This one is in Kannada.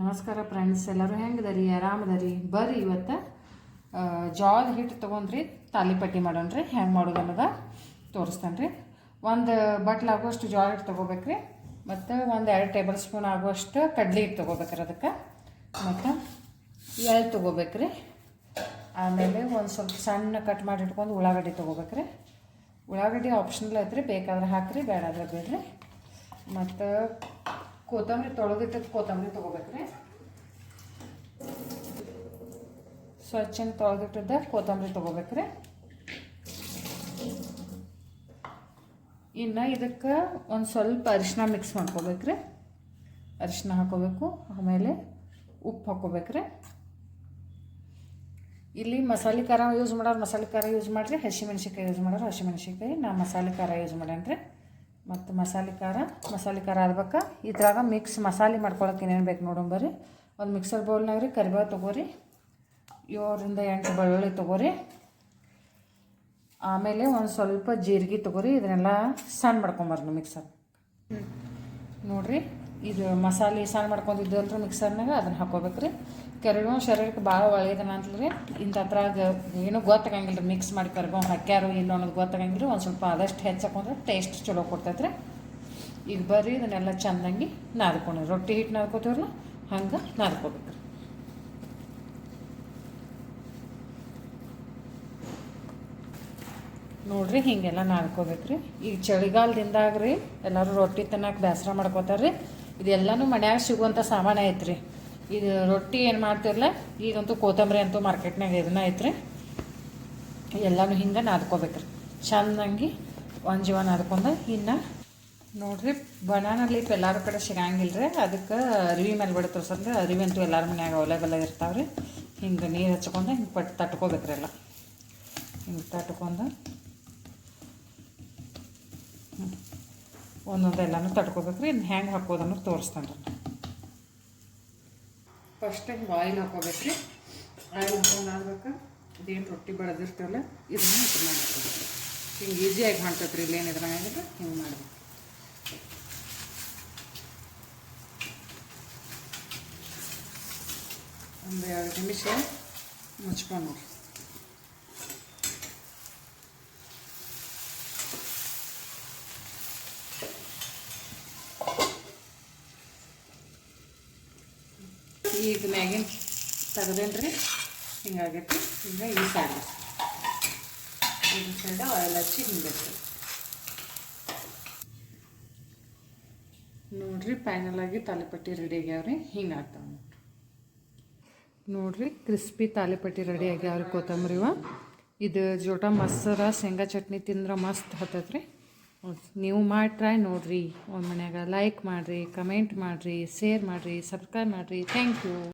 ನಮಸ್ಕಾರ ಫ್ರೆಂಡ್ಸ್ ಎಲ್ಲರೂ ಹೆಂಗದರಿ ಆರಾಮದರಿ ಬರ್ರಿ ಇವತ್ತು ಜಾಲ್ ಹಿಟ್ಟು ತೊಗೊಂಡ್ರಿ ತಾಲಿಪಟ್ಟಿ ಮಾಡೋಣ ರೀ ಹೆಂಗೆ ಮಾಡೋದು ಅನ್ನೋದ ತೋರಿಸ್ತಾನೆ ರೀ ಒಂದು ಬಟ್ಲ್ ಆಗುವಷ್ಟು ಜಾಲ್ ಹಿಟ್ಟು ತೊಗೋಬೇಕ್ರಿ, ಮತ್ತು ಒಂದು ಎರಡು ಟೇಬಲ್ ಸ್ಪೂನ್ ಆಗುವಷ್ಟು ಕಡಲೆ ಹಿಟ್ಟು ತೊಗೋಬೇಕ್ರಿ ಅದಕ್ಕೆ. ಮತ್ತು ಎಳ್ಳು ತೊಗೋಬೇಕ್ರಿ, ಆಮೇಲೆ ಒಂದು ಸ್ವಲ್ಪ ಸಣ್ಣ ಕಟ್ ಮಾಡಿ ಇಟ್ಕೊಂಡು ಉಳ್ಳಾಗಡ್ಡಿ ತೊಗೋಬೇಕ್ರಿ. ಉಳ್ಳಾಗಡ್ಡಿ ಆಪ್ಷನಲ್ ಐತ್ರಿ, ಬೇಕಾದ್ರೆ ಹಾಕ್ರಿ ಬೇಡಾದ್ರೆ ಬಿಡ್ರಿ. ಮತ್ತು ಕೊತ್ತಂಬರಿ ತೊಳೆದಿಟ್ಟದ್ದು ಕೊತ್ತಂಬರಿ ತೊಗೋಬೇಕ್ರಿ. ಸ್ವಚ್ಛನ ತೊಳೆದಿಟ್ಟಿದ್ದ ಕೊತ್ತಂಬರಿ ತೊಗೋಬೇಕ್ರಿ. ಇನ್ನು ಇದಕ್ಕೆ ಒಂದು ಸ್ವಲ್ಪ ಅರಿಶಿನ ಮಿಕ್ಸ್ ಮಾಡ್ಕೋಬೇಕ್ರಿ. ಅರಿಶಿನ ಹಾಕೋಬೇಕು, ಆಮೇಲೆ ಉಪ್ಪು ಹಾಕೋಬೇಕ್ರಿ. ಇಲ್ಲಿ ಮಸಾಲೆ ಖಾರ ಯೂಸ್ ಮಾಡೋರು ಮಸಾಲೆ ಖಾರ ಯೂಸ್ ಮಾಡಿರಿ ಹಸಿಮೆಣ್ಸಿಕಾಯಿ ಯೂಸ್ ಮಾಡೋರು ಹಸಿಮೆಣ್ಸಿಕಾಯಿ ನಾ ಮಸಾಲೆ ಖಾರ ಯೂಸ್ ಮಾಡೇನ್ರಿ. ಮತ್ತು ಮಸಾಲೆ ಖಾರ ಮಸಾಲೆ ಖಾರ ಆದ್ಬೇಕಾ. ಇದ್ರಾಗ ಮಿಕ್ಸ್ ಮಸಾಲೆ ಮಾಡ್ಕೊಳಕ್ಕೆ ಏನೇನು ಬೇಕು ನೋಡೋಣ ಬರ್ರಿ. ಒಂದು ಮಿಕ್ಸರ್ ಬೌಲ್ನಾಗ ರೀ ಕರಿಬೇವು ತೊಗೋರಿ. ಏಳರಿಂದ ಎಂಟು ಬೆಳ್ಳುಳ್ಳಿ ತೊಗೋರಿ. ಆಮೇಲೆ ಒಂದು ಸ್ವಲ್ಪ ಜೀರಿಗೆ ತೊಗೋರಿ. ಇದನ್ನೆಲ್ಲ ಸಣ್ಣ ಮಾಡ್ಕೊಂಬರ್ರಿ ಮಿಕ್ಸರ್ ನೋಡಿರಿ, ಇದು ಮಸಾಲೆ ಸಣ್ಣ ಮಾಡ್ಕೊಂಡಿದ್ದು ಅಂದ್ರೆ ಮಿಕ್ಸರ್ನಾಗ ಅದನ್ನ ಹಾಕೋಬೇಕ್ರಿ. ಕರಿಬೇವು ಶರೀರಕ್ಕೆ ಭಾಳ ಒಳ್ಳೇದನ ಅಂತಲ್ರಿ ಇಂಥ ಅದ್ರಾಗ ಏನೂ ಗೊತ್ತಾಗಂಗಿಲ್ಲ ರೀ ಮಿಕ್ಸ್ ಮಾಡಿ ಕರಿಬೇವು ಹಾಕ್ಯಾರು ಇಲ್ಲ ಅನ್ನೋದು ಗೊತ್ತಾಗಂಗಿಲ್ಲ ರೀ ಒಂದು ಸ್ವಲ್ಪ ಆದಷ್ಟು ಹೆಚ್ಚು ಹಾಕೊಂಡ್ರೆ ಟೇಸ್ಟ್ ಚಲೋ ಕೊಡ್ತೈತೆ ರೀ ಈಗ ಬರ್ರಿ ಇದನ್ನೆಲ್ಲ ಚಂದಂಗಿ ನಾದ್ಕೊಂಡು ರೊಟ್ಟಿ ಹಿಟ್ಟು ನಾದ್ಕೋತೀವ್ರಲ್ಲ, ಹಂಗೆ ನಾದ್ಕೋಬೇಕು ನೋಡ್ರಿ ಹಿಂಗೆಲ್ಲ ನಾದ್ಕೋಬೇಕ್ರಿ. ಈಗ ಚಳಿಗಾಲದಿಂದಾಗ್ರಿ ಎಲ್ಲರೂ ರೊಟ್ಟಿ ತಿನ್ನಕ್ಕೆ ಬೇಸರ ಮಾಡ್ಕೋತಾರೆ ರೀ ಇದೆಲ್ಲನೂ ಮನ್ಯಾಗ ಸಿಗುವಂಥ ಸಾಮಾನು ಐತ್ರಿ. ಇದು ರೊಟ್ಟಿ ಏನು ಮಾಡ್ತಿರಲ್ಲ ಈಗಂತೂ ಕೊತ್ತಂಬರಿ ಅಂತೂ ಮಾರ್ಕೆಟ್ನಾಗ ಇದನ್ನ ಐತ್ರಿ. ಎಲ್ಲಾನು ಹಿಂಗೆ ನಾದ್ಕೋಬೇಕ್ರಿ. ಚಂದಂಗೆ ಒಂದು ಜೀವ ನಾದ್ಕೊಂಡು ಇನ್ನು ನೋಡ್ರಿ ಬನಾನ ಲೀಫ್ ಎಲ್ಲರ ಕಡೆ ಸಿಗಂಗಿಲ್ಲ ರೀ ಅದಕ್ಕೆ ಅರಿವಿ ಮೇಲೆ ಬಿಡ್ತಾರೆ ಸರ್ ಅರಿವಿ ಅಂತೂ ಎಲ್ಲರ ಮನ್ಯಾಗ ಅವೈಲೇಬಲ್ ಆಗಿರ್ತಾವೆ ರೀ ಹಿಂಗೆ ನೀರು ಹಚ್ಕೊಂಡು ಹಿಂಗೆ ಪಟ್ ತಟ್ಕೋಬೇಕ್ರಿ ಎಲ್ಲ. ಹಿಂಗೆ ತಟ್ಕೊಂಡು ಒಂದೊಂದು ಎಲ್ಲನೂ ತಟ್ಕೋಬೇಕ್ರಿ. ಇನ್ನು ಹೆಂಗೆ ಹಾಕೋದನ್ನು ತೋರಿಸ್ತಾನೆ ರೀ ಫಸ್ಟ್ ಹಿಂಗೆ ಆಯಿಲ್ ಹಾಕೋಬೇಕ್ರಿ ಆಯಿಲ್ ಹಾಕೊಂಡು ಆಗ್ಬೇಕು ಇದೇನು ರೊಟ್ಟಿ ಬೆಳೆದಿರ್ತೇವಲ್ಲ ಇದನ್ನ ಇದು ಮಾಡ್ಕೋಬೇಕು. ಹಿಂಗೆ ಈಸಿಯಾಗಿ ಮಾಡ್ತೈತೆ ರೀ ಇಲ್ಲೇನು ಇದ್ರಾಗಿದ್ರೆ ಹಿಂಗೆ ಮಾಡಬೇಕು. ಒಂದು ಎರಡು ನಿಮಿಷ ಮುಚ್ಕೊಂಡು ಈಗ ಮ್ಯಾಗಿನ ತೆಗ್ದೇನ್ರಿ? ಹಿಂಗಾಗೈತಿ. ಈಗ ಈ ಸೈಡ್ ಈ ಸೈಡ್ ಆಯಿಲ್ ಹಚ್ಚಿ ಹಿಂಗೈತಿ ನೋಡ್ರಿ ಫೈನಲ್ ಆಗಿ ತಾಲಿಪಟ್ಟಿ ರೆಡಿ ಆಗ್ಯಾವ್ರಿ. ಹಿಂಗೆ ಆಗ್ತಾವ ನೋಡಿರಿ. ಕ್ರಿಸ್ಪಿ ತಾಲಿಪಟ್ಟಿ ರೆಡಿ ಆಗ್ಯಾವ್ರಿ ಕೊತ್ತಂಬರಿವ ಇದು ಜೋಟ ಮೊಸರ, ಶೇಂಗಾ ಚಟ್ನಿ ತಿಂದ್ರೆ ಮಸ್ತ್ ಹತ್ತತ್ರಿ. ನೀವು ಮಾಡಿ ಟ್ರೈ ನೋಡ್ರಿ, ಒಂದು ಮನೆಯಾಗ ಲೈಕ್ ಮಾಡಿರಿ ಕಮೆಂಟ್ ಮಾಡಿರಿ ಶೇರ್ ಮಾಡಿರಿ ಸಬ್ಸ್ಕ್ರೈಬ್ ಮಾಡಿರಿ. Thank you